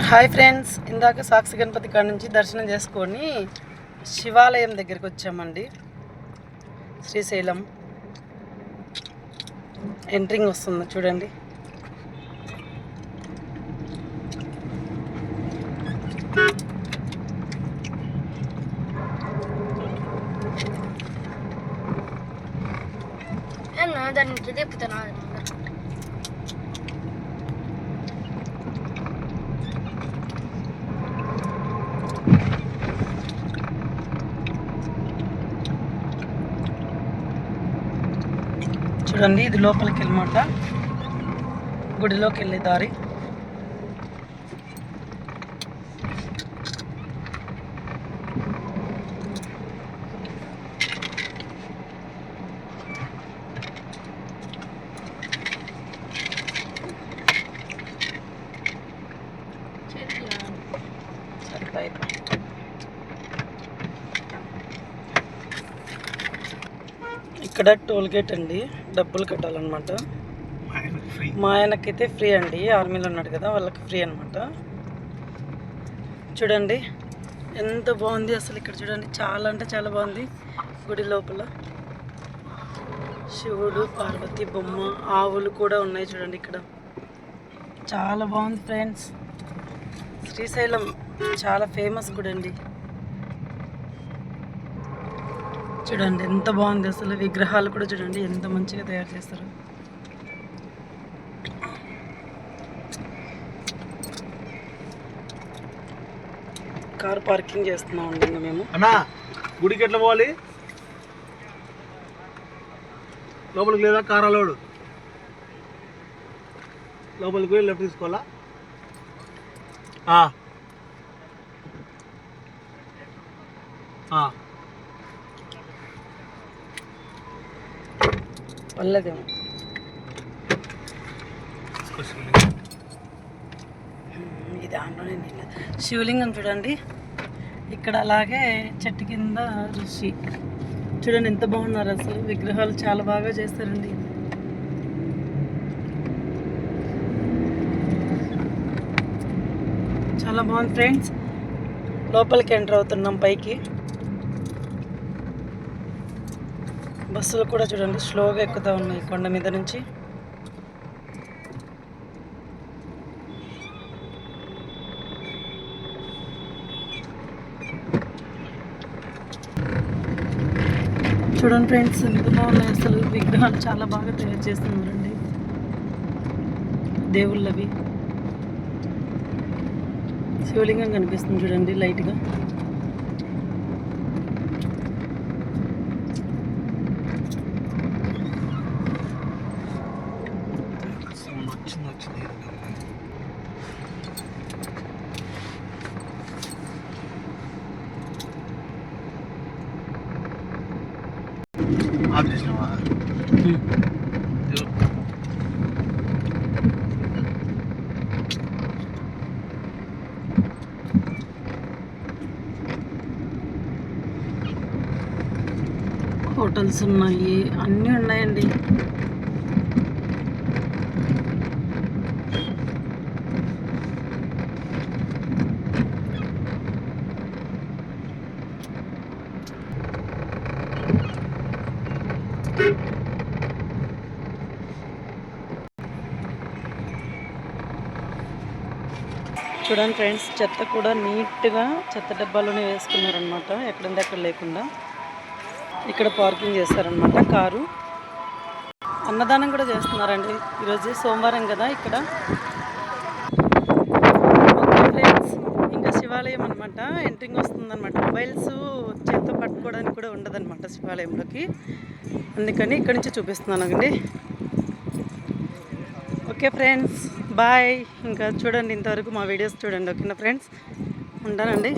Hi friends ఇందాక సాక్షి గణపతి కాడ నుంచి దర్శనం చేసుకొని శివాలయం దగ్గరికి వచ్చామండి. శ్రీశైలం ఎంట్రింగ్ వస్తుంది చూడండి. దాన్ని దాని తిప్పుతున్నా చూడండి ఇది లోపలికి వెళ్ళమాట. గుడిలోకి వెళ్ళే దారి. సరే, ఇక్కడ టోల్ గేట్ అండి. డబ్బులు కట్టాలన్నమాట. మా ఆయనకైతే ఫ్రీ అండి. ఆర్మీలో ఉన్నాడు కదా వాళ్ళకి ఫ్రీ అనమాట చూడండి ఎంత బాగుంది అసలు ఇక్కడ చూడండి. చాలా అంటే చాలా బాగుంది. గుడి లోపల శివుడు పార్వతి బొమ్మ ఆవులు కూడా ఉన్నాయి చూడండి ఇక్కడ. చాలా బాగుంది ఫ్రెండ్స్. శ్రీశైలం చాలా ఫేమస్ గుడి అండి చూడండి ఎంత బాగుంది అసలు. విగ్రహాలు కూడా చూడండి ఎంత మంచిగా తయారు చేస్తారు. కార్ పార్కింగ్ చేస్తున్నాం అండి మేము. అన్నా గుడికి ఎట్లా పోవాలి? లోపలికి లేదా? కారాలోడు లోపలికి పోయి లెఫ్ట్ తీసుకోవాలా? ఆ. ఈ దాంట్లోనే నీళ్ళు శివలింగం చూడండి. ఇక్కడ అలాగే చెట్టు కింద ఋషి. చూడండి ఎంత బాగున్నారు అసలు. విగ్రహాలు చాలా బాగా చేస్తారండి. చాలా బాగుంది ఫ్రెండ్స్. లోపలికి ఎంటర్ అవుతున్నాం పైకి. బస్సులు కూడా చూడండి స్లోగా ఎక్కుతూ ఉన్నాయి కొండ మీద నుంచి. చూడండి ఫ్రెండ్స్ ఎంత బాగున్నాయి అసలు విగ్రహాలు చాలా బాగా తయారు చేస్తున్నారండి. దేవుళ్ళవి. శివలింగం కనిపిస్తుంది చూడండి లైట్గా. ఆఫ్ చేసినావా హోటల్స్ ఉన్నాయి అన్నీ ఉన్నాయండి చూడండి ఫ్రెండ్స్ చెత్త కూడా నీట్గా చెత్త డబ్బాలోనే వేసుకున్నారనమాట ఎక్కడంటే అక్కడ లేకుండా. ఇక్కడ పార్కింగ్ చేస్తారనమాట కారు. అన్నదానం కూడా చేస్తున్నారండి. ఈరోజు సోమవారం కదా ఇక్కడ. ఫ్రెండ్స్ ఇంకా శివాలయం అనమాట ఎంట్రింగ్ వస్తుందన్నమాట. మొబైల్స్ పట్టుకోవడానికి కూడా ఉండదన్నమాట శివాలయంలోకి. అందుకని ఇక్కడి నుంచి చూపిస్తున్నాను అండి ఓకే ఫ్రెండ్స్ బాయ్. ఇంకా చూడండి ఇంతవరకు మా వీడియోస్ చూడండి ఓకేనా ఫ్రెండ్స్? ఉంటానండి